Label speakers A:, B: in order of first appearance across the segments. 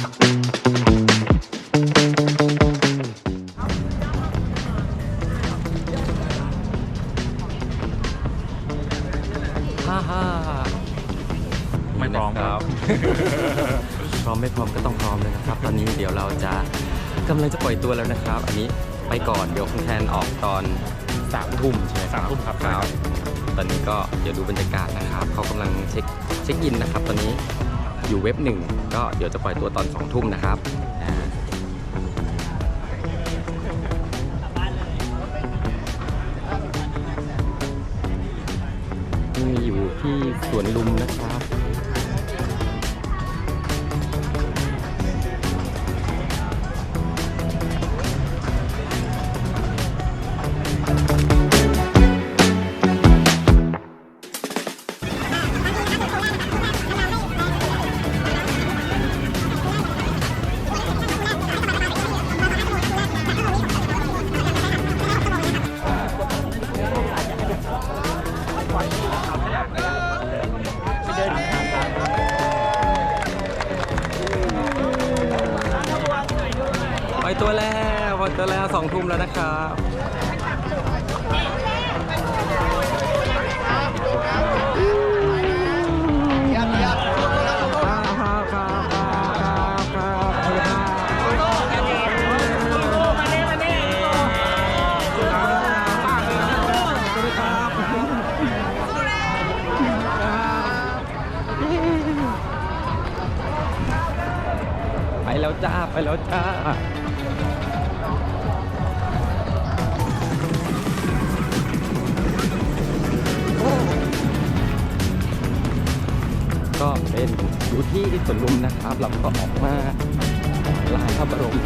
A: ฮ่าฮ่า
B: ไม่พร้อม
A: นะครับ พร้อมไม่พร้อมก็ต้องพร้อมเลยนะครับ ตอนนี้เดี๋ยวเราจะกำลังจะปล่อยตัวแล้วนะครับ อันนี้ไปก่อนเดี๋ยวคุณแทนออกตอนสามทุ่มใช่ไหม
B: สามทุ่มครับ
A: ครับตอนนี้ก็เดี๋ยวดูบรรยากาศนะครับเขากำลังเช็คเช็คอินนะครับ ตอนนี้ อยู่เว็บหนึ่งก็เดี๋ยวจะปล่อยตัวตอนสองทุ่มนะครับนี่อยู่ที่สวนลุมนะครับ อยตัวแล้วปล่อยตัวแล้วสองทุ่มแล้วนะครับครับครับครับครับไปแล้วจ้า ไปแล้วจ้า ก็เป็นอยู่ที่สวนลุมนะครับ เราก็ออกมาลานพระบรม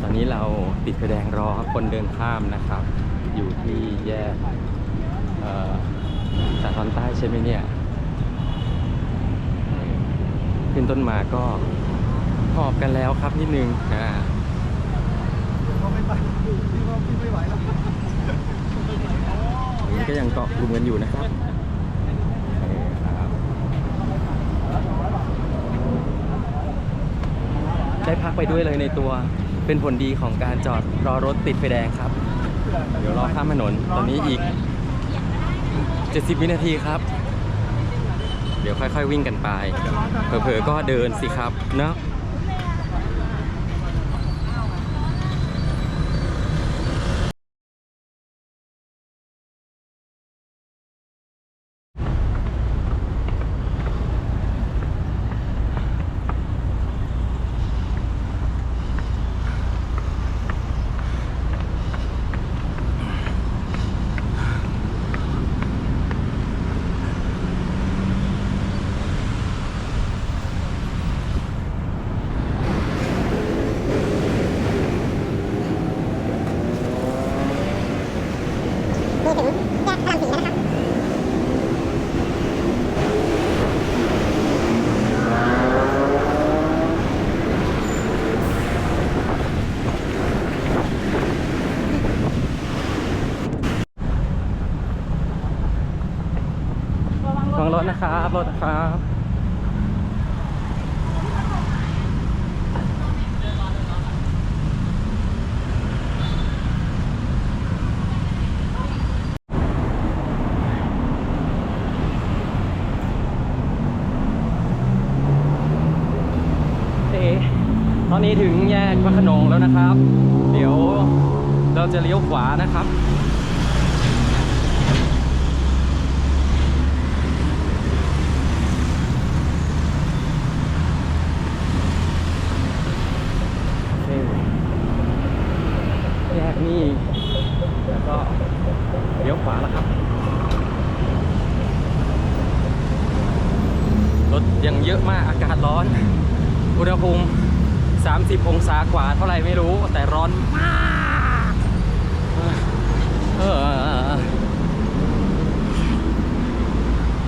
A: ตอนนี้เราติดไฟแดงรอคนเดินข้ามนะครับ อยู่ที่แยกเอ่อสาทรใต้ใช่ไหมเนี่ย ขึ้ นต้นมาก็หอบกันแล้วครับนิดนึงอ่าอันนี้ก็ยังเกาะกลุ่มกันอยู่นะครับเออครับได้พักไปด้วยเลยในตัวเป็นผลดีของการจอดรอรถติดไฟแดงครับ เดี๋ยวรอข้ามถนนตอนนี้อีก 70 วินาทีครับ เดี๋ยวค่อย ๆ วิ่งกันไป เผลอๆก็เดินสิครับเนาะ ระวังรถนะครับรถนะครับเอ๊ะตอนนี้ถึงแยกพระขนงแล้วนะครับ เดี๋ยวเราจะเลี้ยวขวานะครับ โอเคแยก นี่แล้วก็เลี้ยวขวาแล้วครับ รถยังเยอะมากอากาศร้อน อุณหภูมิ 30 องศากว่าเท่าไรไม่รู้ แต่ร้อนมาก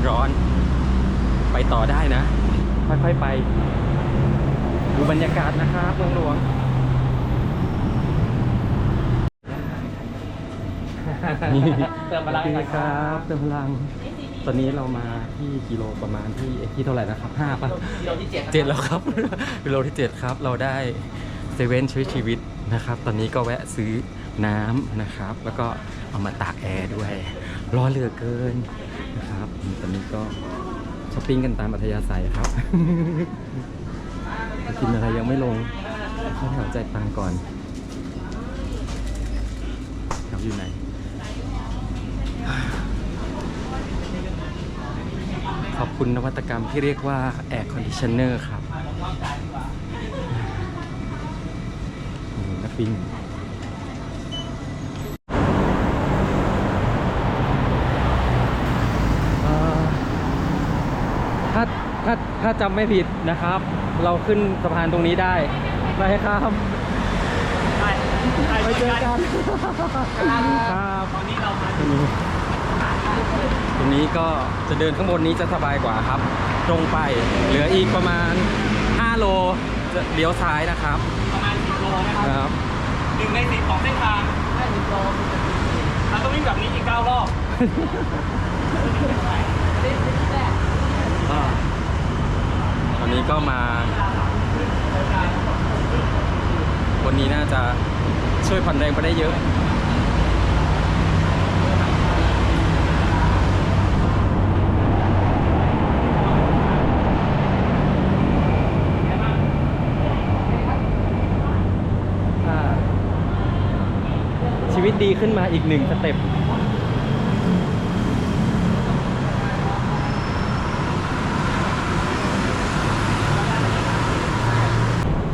A: ร้อน ไปต่อได้นะ ค่อยๆไป ดูบรรยากาศนะครับเมืองหลวง
B: เติมพลัง
A: สวัสดีครับเติมพลัง ตอนนี้เรามาที่กิโลประมาณที่ที่เท่าไหร่นะครับห้าป่ะ
B: กิโลที่เจ็ด
A: เจ็ดแล้วครับ กิโลที่เจ็ดครับ เราได้เซเว่นช่วยชีวิตนะครับ ตอนนี้ก็แวะซื้อน้ำนะครับ แล้วก็เอามาตากแอร์ด้วย ร้อนเหลือเกินนะครับ ตอนนี้ก็ช้อปปิ้งกันตามอัธยาศัยครับจะกินอะไรยังไม่ลงเข้าแถวใจายตังค์ก่อนครับอยู่ไหน ขอบคุณนวัตกรรมที่เรียกว่า Air Conditioner ครับนี่นักบินเอ่อถ้าถ้าถ้าจำไม่ผิดนะครับ เราขึ้นสะพานตรงนี้ได้ไปครับ
B: ได้ได้
A: ไปเจอกันครับ
B: ตอนนี้เรามา
A: ตรงนี้ตรงนี้ก็จะเดินข้างบนนี้จะสบายกว่าครับ ตรงไปเหลืออีกประมาณ 5 โลจะเลี้ยวซ้ายนะครับ
B: ประมาณ 10 โลนะค
A: ครับรับ
B: หนึ่งในสิบของเส้นทางได้10โลเราต้องวิ่งแบบนี้อีก 9 รอบ
A: อ่าตอนนี้ก็มา วันนี้น่าจะช่วยผ่อนแรงไปได้เยอะ วิตดีขึ้นมาอีกหนึ่งสเต็ป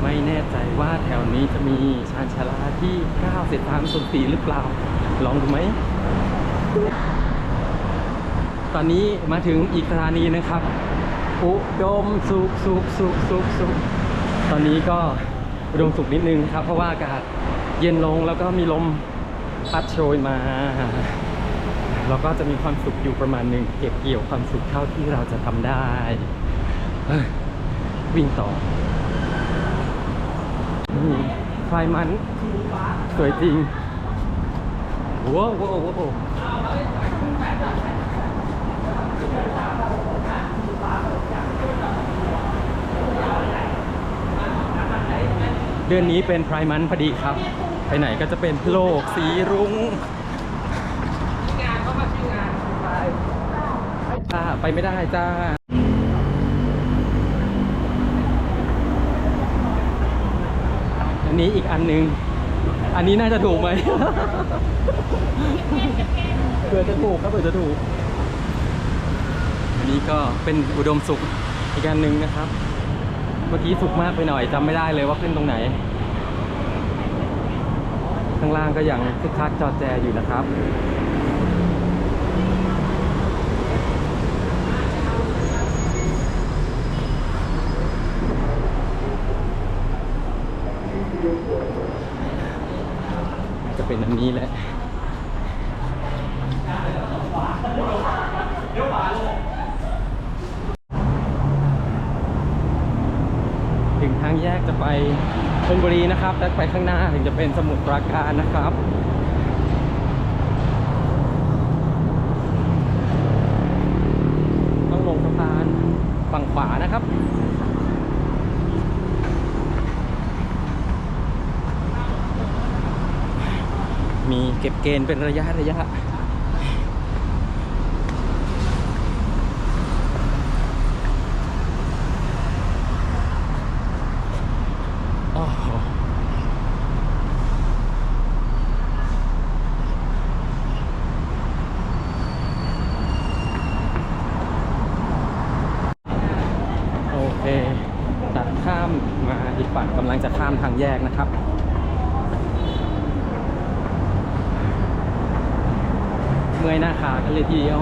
A: ไม่แน่ใจว่าแถวนี้จะมีชานชาลาที่9เศษทางส่วนสีหรือเปล่า ลองดูไหม ตอนนี้มาถึงอีกสถานีนะครับ อุดมสุขสุขสุขสุขสุขตอนนี้ก็อุดมสุขนิดนึงครับ เพราะว่าอากาศเย็นลงแล้วก็มีลม พัดโชยมา เราก็จะมีความสุขอยู่ประมาณหนึ่งเก็บเกี่ยวความสุขเท่าที่เราจะทำได้เอ้ยวิ่งต่อมีไฟมัน สวยจริงว้าวว้าวว้าว เดือนนี้เป็นไพร์มันพอดีครับ ไปไหนก็จะเป็นโลกสีรุ้งงานเขามาชื่องานไปจ้าไปไม่ได้จ้าอันนี้อีกอันหนึ่งอันนี้น่าจะถูกไหมเผื่อจะถูกครับเผื่อจะถูก อันนี้ก็เป็นอุดมสุขอีกอันหนึ่งนะครับ เมื่อกี้สุขมากไปหน่อยจำไม่ได้เลยว่าขึ้นตรงไหน ข้างล่างก็ยังคึกคักจอแจอยู่นะครับจะเป็นอันนี้แหละ ถึงทางแยกจะไปชลบุ รีนะครับแต่ไปข้างหน้าถึงจะเป็นสมุทรปราการนะครับต้องลงสะพานฝั่งขวานะครับมีเก็บเกณฑ์เป็นระยะระยะ โอ้โหโอเค ตัดข้ามมาอีกฝั่งกำลังจะข้ามทางแยกนะครับ เมื่อยหน้าขากันเลยทีเดียว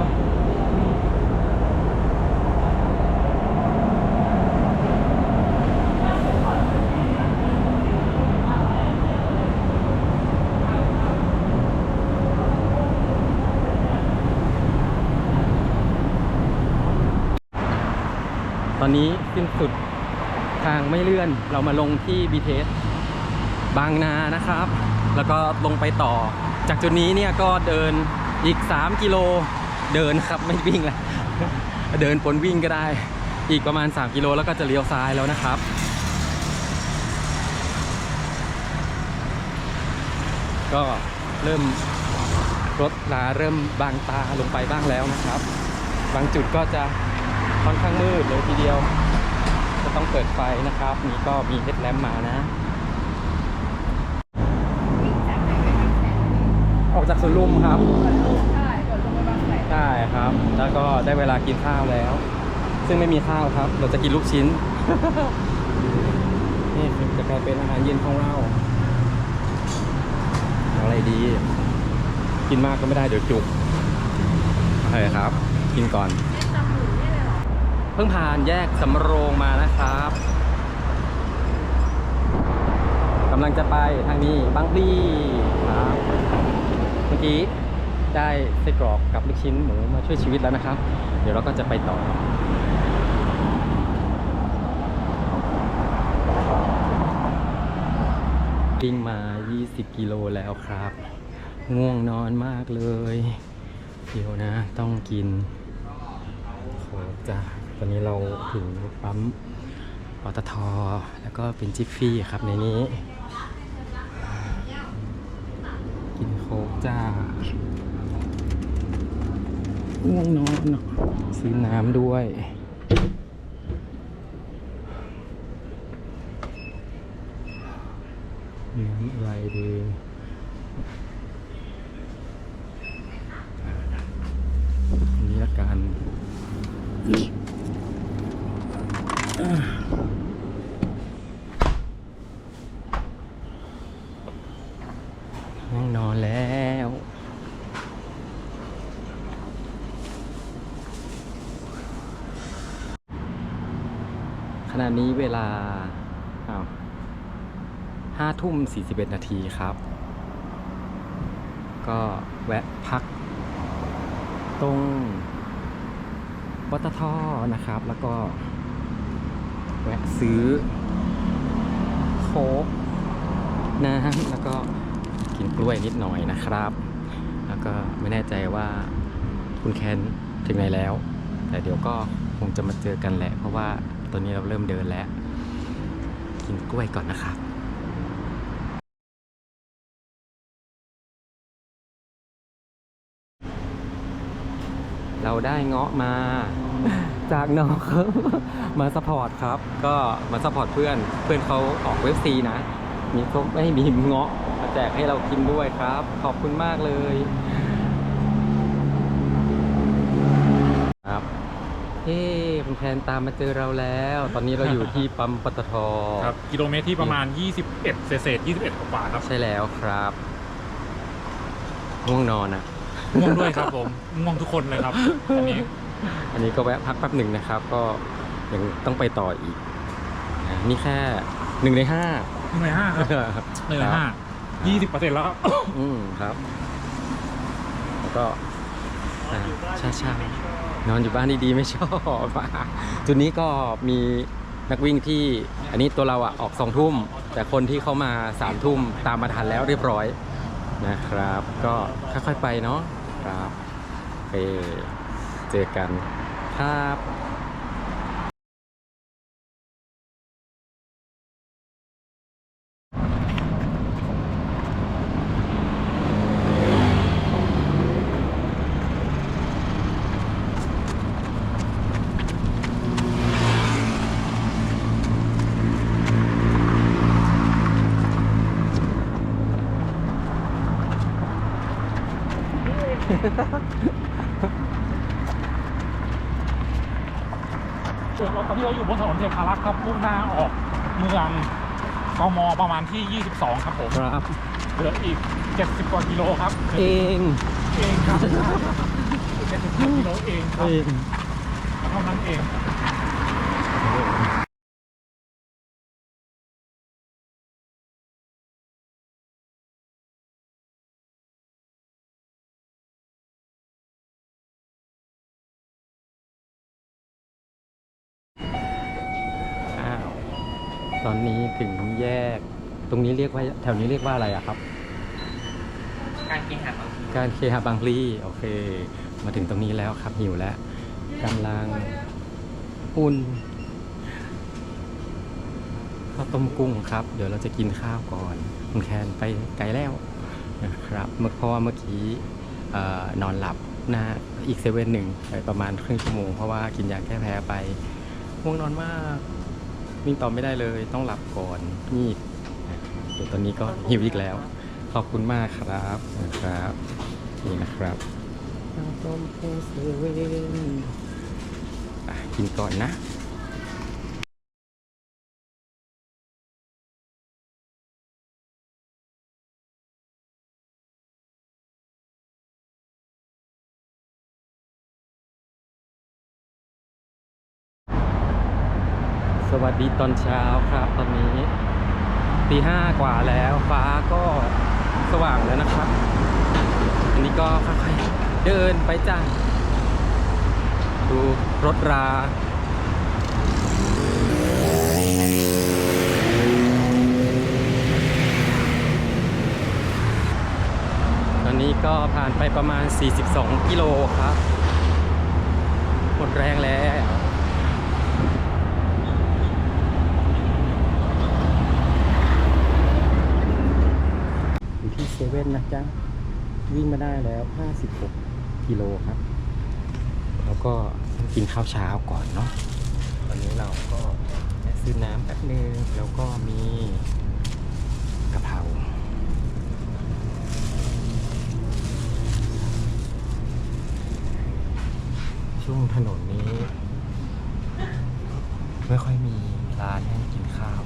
A: ต อนนี้สิ้นสุดทางไม่เลื่อนเรามาลงที่ BTS บางนานะครับ แล้วก็ลงไปต่อ จากจุดนี้เนี่ยก็เดินอีก 3 กิโลเดินครับไม่วิ่งแล้วเดินปนวิ่งก็ได้ อีกประมาณ 3 กิโลแล้วก็จะเลี้ยวซ้ายแล้วนะครับก็เริ่มรถลาเริ่มบางตาลงไปบ้างแล้วนะครับ บางจุดก็จะ ค่อนข้างมืดเลยทีเดียว จะต้องเปิดไฟนะครับ นี่ก็มีเฮดแลมมานะ ออกจากสวนลุมครับ
C: ใช่กอนลงไปบางแสน
A: ใช่ครับ แล้วก็ได้เวลากินข้าวแล้ว ซึ่งไม่มีข้าวครับ เราจะกินลูกชิ้น นี่จะกลายเป็นอาหารเย็นของเราอาอะไรดี กินมากก็ไม่ได้เดี๋ยวจุกโอเคครับ กินก่อน พิ่งผ่านแยกสำโรงมานะครับกำลังจะไปทางนี้บางพลีครับเมื่อกี้ได้ไส้กรอกกับลูกชิ้นหมูมาช่วยชีวิตแล้วนะครับ เดี๋ยวเราก็จะไปต่อวิ่งมา 20 กิโลแล้วครับ ง่วงนอนมากเลย เดี๋ยวนะ ต้องกินโคจ้ะ ตอนนี้เราถึงปั๊มปตท แล้วก็เป็นจิฟฟี่ครับในนี้ กินโค้กจ้าง่วงนอนเนอะซื้อน้ำด้วยน้ำอะไรดีอันนี้ละกัน ห้องนอนแล้ว ขณะนี้ เวลาห้าทุ่มสี่สิบเอ็ดนาทีครับ ก็แวะพัก ตรงปตทนะครับ แล้วก็ แวะซื้อ โค้กน้ำแล้วก็กินกล้วยนิดหน่อยนะครับ แล้วก็ไม่แน่ใจว่าคุณแคนถึงไหนแล้ว แต่เดี๋ยวก็คงจะมาเจอกันแหละเพราะว่า ตอนนี้เราเริ่มเดินแล้ว กินกล้วยก่อนนะครับเราได้เงาะมาจากน้องเขามาสปอร์ตครับ ก็มาสปอร์ตเพื่อนเพื่อนเขาออกเว็บซีนะ มีพวกไม่มีเงาะมาแจกให้เรากินด้วยครับ ขอบคุณมากเลย ครับ เฮ้คุณแพนตามมาเจอเราแล้ว ตอนนี้เราอยู่ที่ปั๊มปตท
B: ครับกิโลเมตรที่ประมาณ 21 เศษเศษ21กว่าๆครับ
A: ใช่แล้วครับง่วงนอนอะ
B: ง่วงด้วยครับผมง่วงทุกคนเลยครับอันนี้
A: อันนี้ก็แวะพักแป๊บหนึ่งนะครับ ก็ยังต้องไปต่ออีกอ่านี่แค่หนึ่งในห้า
B: หนึ่งในห้าครับหนึ่งในห้ายี่สิบเปอร์เซ็นต์แล้วครับ
A: อืมครับแล้วก็ อ่าช้าช่านอนอยู่บ้านดีๆไม่ชอบจุดนี้ก็มีนักวิ่งที่อันนี้ตัวเราอะออกสองทุ่ม แต่คนที่เข้ามาสามทุ่มตามมาทันแล้วเรียบร้อยนะครับ ก็ค่อยๆไปเนาะครับเจอกันครับ
B: ส่วนเราตอนนี้เราอยู่บนถนนเทพารักษ์ครับมุ่งหน้าออกเมืองกมประมาณที่ 22 ครับผม
A: ครับ
B: เหลืออีก 70 กว่ากิโลครับ
A: เอง
B: เองครับ70กว่ากิโลเองครับ
A: เอง
B: เท่านั้นเอง
A: อนนี้ถึงแยก ตรงนี้เรียกว่าแถวนี้เรียกว่าอะไรอะครับ
D: การกินหัก
A: การเคหะบางพลีโอเค มาถึงตรงนี้แล้วครับหิวแล้วกำลังอุ่นข้าวต้มกุ้งครับ เดี๋ยวเราจะกินข้าวก่อนคุณแคนไปไกลแล้วนะครับเมื่อเพราะว่าเมื่อกี้เอ่อนอนหลับหน้าอีกเซเว่นหนึ่งไปประมาณครึ่งชั่วโมงเพราะว่ากินยาแก้แพ้ไปง่วงนอนมาก วิ่งต่อไม่ได้เลยต้องหลับก่อนนี่เดี๋ยวตอนนี้ก็หิวอีกแล้ว ขอบคุณมากครับนะครับนี่นะครับข้าวต้มกุ้งเซเว่นอะกินก่อนนะ ดีตอนเช้าครับ ตอนนี้ตีห้ากว่าแล้วฟ้าก็สว่างแล้วนะครับ อันนี้ก็ค่อยๆเดินไปจ้าดูรถราตอนนี้ก็ผ่านไปประมาณ 42 กิโลครับ หมดแรงแล้ว อยู่ที่ เว่นนะจ๊ะ วิ่งมาได้แล้ว 56 กิโลครับ แล้วก็กินข้าวเช้าก่อนเนาะตอนนี้เราก็ซื้อน้ำแป๊บนึง แล้วก็มีกะเพราช่วงถนนนี้ ไม่ค่อยมีร้านให้กินข้าว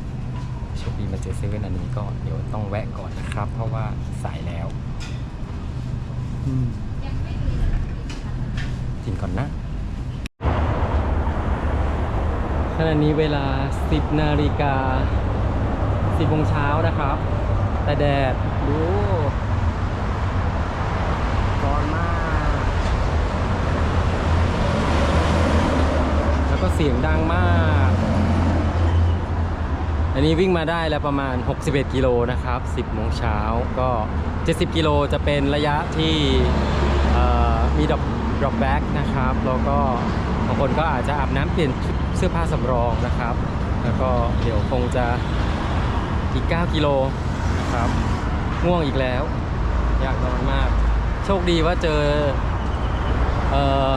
A: โชคดีมาเจอเซเว่นอันนี้ก็เดี๋ยวต้องแวะก่อนนะครับ เพราะว่าสายแล้วกินก่อนนะขณะนี้เวลา 10นาฬิกา10โมงเช้านะครับ แต่แดดดูร้อนมาก แล้วก็เสียงดังมาก อันนี้วิ่งมาได้แล้วประมาณ 61 กิโลนะครับ 10โมงเช้าก็ 70 กิโลจะเป็นระยะที่มีดรอปดรอปแบ็กนะครับแล้วก็บางคนก็อาจจะอาบน้ำเปลี่ยนเสื้อผ้าสำรองนะครับ แล้วก็เดี๋ยวคงจะอีก 9 กิโลนะครับง่วงอีกแล้ว อยากนอนมาก โชคดีว่าเจอเออ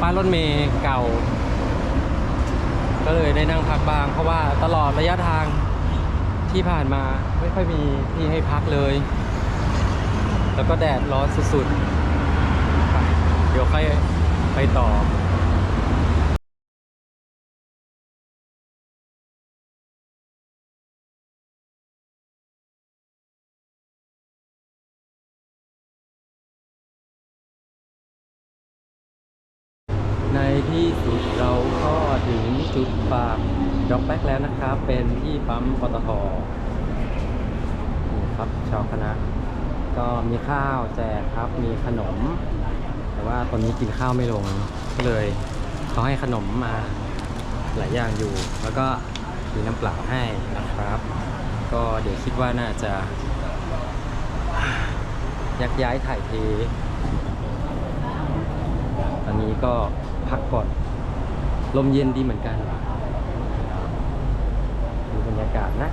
A: ป้ายรถเมย์เก่า ก็เลยได้นั่งพักบ้าง เพราะว่าตลอดระยะทางที่ผ่านมาไม่ค่อยมีที่ให้พักเลย แล้วก็แดดร้อนสุดๆ เดี๋ยวค่อยไปต่อ ดอกแป๊กแล้วนะครับ เป็นที่ปั๊มปตทนี่ครับชาวคณะ ก็มีข้าวแจกครับ มีขนม แต่ว่าตอนนี้กินข้าวไม่ลงก็เลยเขาให้ขนมมาหลายอย่างอยู่ แล้วก็มีน้ำเปล่าให้นะครับ ก็เดี๋ยวคิดว่าน่าจะยักย้ายถ่ายเทตอนนี้ก็พักก่อน ลมเย็นดีเหมือนกัน รรยากาศนะ